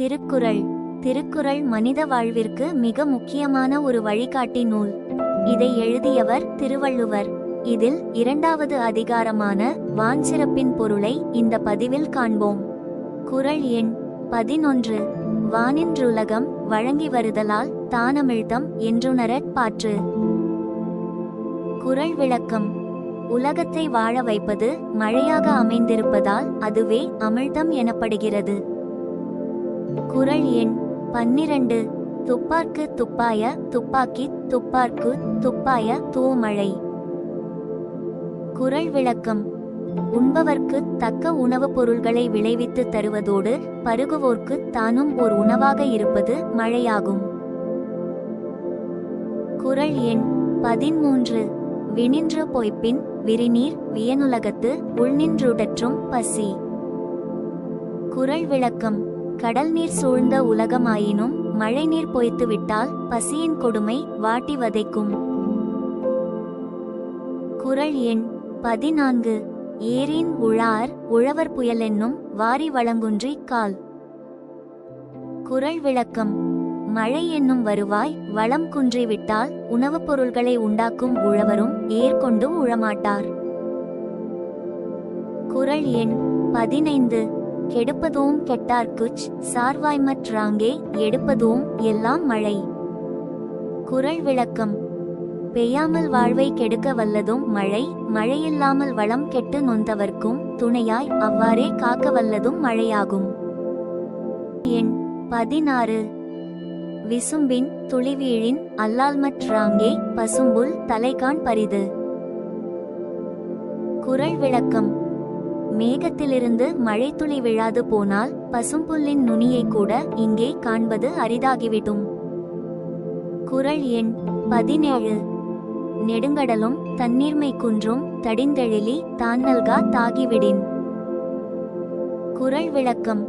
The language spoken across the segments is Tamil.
திருக்குறள். திருக்குறள் மனித வாழ்விற்கு மிக முக்கியமான ஒரு வழிகாட்டி நூல். இதை எழுதியவர் திருவள்ளுவர். இதில் இரண்டாவது அதிகாரமான வான்சிறப்பின் பொருளை இந்த பதிவில் காண்போம். குறள் எண் பதினொன்று. வானின்றுலகம் வழங்கி வருதலால் தானமிழ்தம் என்றுணரற் பாற்று. குறள் விளக்கம். உலகத்தை வாழ வைப்பது மழையாக அமைந்திருப்பதால் அதுவே அமிழ்தம் எனப்படுகிறது. குறள் எண் பன்னிரண்டு. துப்பார்க்கு துப்பாய துப்பாக்கி துப்பார்க்கு துப்பாய தூமழை. குறள் விளக்கம். உண்பவர்க்கு தக்க உணவுப் பொருள்களை விளைவித்து தருவதோடு பருகுவோர்க்கு தானும் ஓர் உணவாக இருப்பது மழையாகும். குறள் எண் பதிமூன்று வினின்று பொய்ப்பின் விரிநீர் வியனுலகத்து உள்நின்றுடற்றும் பசி. குறள் விளக்கம். கடல் நீர் சூழ்ந்த உலகமாயினும் மழைநீர் பொய்த்துவிட்டால் பசியின் கொடுமை வாட்டி வதைக்கும். குறள் எண் பதினான்கு. ஏரின் உழார் உழவர் புயலென்னும் வாரி வழங்குன்றி கால். குறள் விளக்கம். மழை என்னும் வருவாய் வளம் குன்றிவிட்டால் உணவுப் பொருள்களை உண்டாக்கும் உழவரும் ஏற்கொண்டு உழமாட்டார். குறள் எண் பதினைந்து. கெடுப்பதோம் கெட்டார்க்குச் சார்வாய்மற்றாங்கே எடுப்பதோம் எல்லாம் மழை. குரல் விளக்கம். பெய்யாமல் வாழ்வை கெடுக்க வல்லதும் மழை மழையில்லாமல் வளம் கெட்டு நொந்தவர்க்கும் துணையாய் அவ்வாறே காக்க வல்லதும் மழையாகும். எண் பதினாறு. விசும்பின் துளிவீழின் அல்லால்மற்றாங்கே பசும்புல் தலைகான் பரிது. குறள் விளக்கம். மேகத்திலிருந்து மழைத்துளி விழாது போனால் பசும்புல்லின் நுனியை கூட இங்கே காண்பது அரிதாகிவிடும். குரல் எண் பதினேழு. நெடுங்கடலும் தண்ணீர்மை குன்றும் தடிந்தெழிலி தாண்நல்கா தாகிவிடின். குரல் விளக்கம்.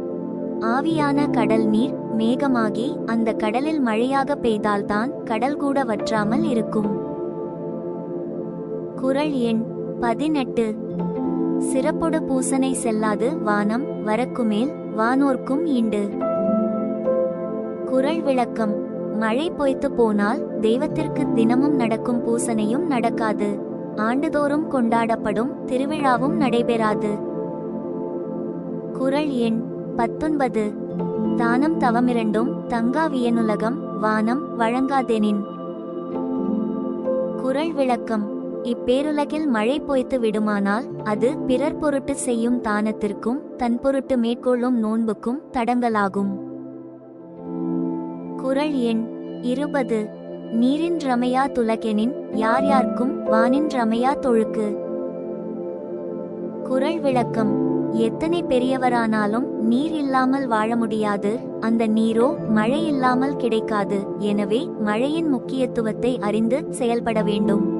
ஆவியான கடல் நீர் மேகமாகி அந்த கடலில் மழையாக பெய்தால்தான் கடல் கூட வற்றாமல் இருக்கும். குரல் எண் பதினெட்டு. சிறப்பொடு பூசனை செல்லாது வானம் வரக்குமேல் வானோர்க்கும் ஈண்டு. குறள் விளக்கம் மழை பொய்த்து போனால் தெய்வத்திற்கு தினமும் நடக்கும் பூசனையும் நடக்காது. ஆண்டுதோறும் கொண்டாடப்படும் திருவிழாவும் நடைபெறாது. குறள் எண் பத்தொன்பது. தானம் தவமிரண்டும் தங்காவியனுலகம் வானம் வழங்காதெனின். குரல் விளக்கம் இப்பேருலகில் மழை பொய்த்து விடுமானால் அது பிறர் பொருட்டு செய்யும் தானத்திற்கும் தன் பொருட்டு மேற்கொள்ளும் நோன்புக்கும் தடங்கலாகும். குறள் எண் இருபது. நீரின் ரமையா துலகெனின் யார் யார்க்கும் வானின் ரமையா தொழுக்கு. குறள் விளக்கம். எத்தனை பெரியவரானாலும் நீர் இல்லாமல் வாழ முடியாது அந்த நீரோ மழை இல்லாமல் கிடைக்காது எனவே மழையின் முக்கியத்துவத்தை அறிந்து செயல்பட வேண்டும்.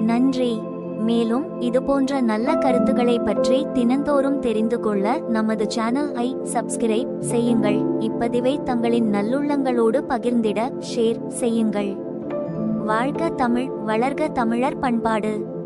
நன்றி. மேலும் இதுபோன்ற நல்ல கருத்துக்களை பற்றி தினந்தோறும் தெரிந்து கொள்ள நமது சேனல் ஐ சப்ஸ்கிரைப் செய்யுங்கள். இப்பதிவை தங்களின் நல்லுள்ளங்களோடு பகிர்ந்திட ஷேர் செய்யுங்கள். வாழ்க தமிழ் வளர்க தமிழர் பண்பாடு.